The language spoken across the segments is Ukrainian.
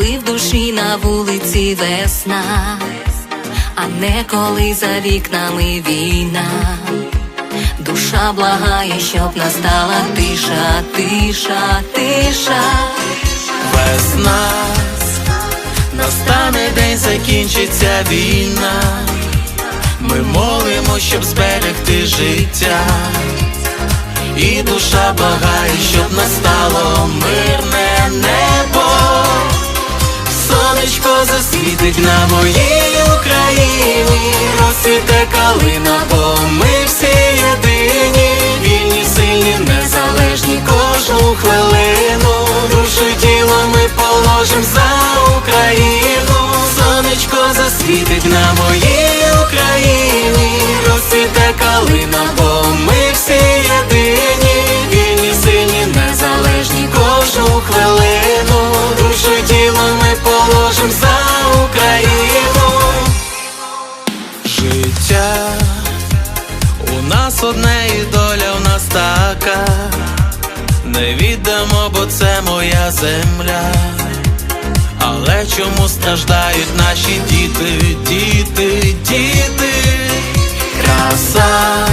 коли в душі на вулиці весна, а не коли за вікнами війна. Душа благає, щоб настала тиша, тиша, тиша. Весна, настане день, закінчиться війна. Ми молимо, щоб зберегти життя. І душа благає, щоб настало мирне небо. Сонечко засвітить на моїй Україні, розцвіте калина, положим за Україну. Сонечко засвітить на моїй Україні, розцвіте калина, бо ми всі єдині, вільні, сильні, незалежні кожну хвилину. Душу тіло ми положим за Україну. Життя у нас одне і доля у нас така. Не віддамо, бо це моя земля. Але чому страждають наші діти, діти, діти? Краса,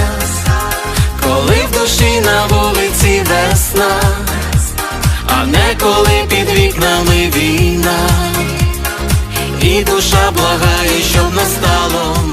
коли в душі на вулиці весна, а не коли під вікнами війна, і душа благає, щоб настало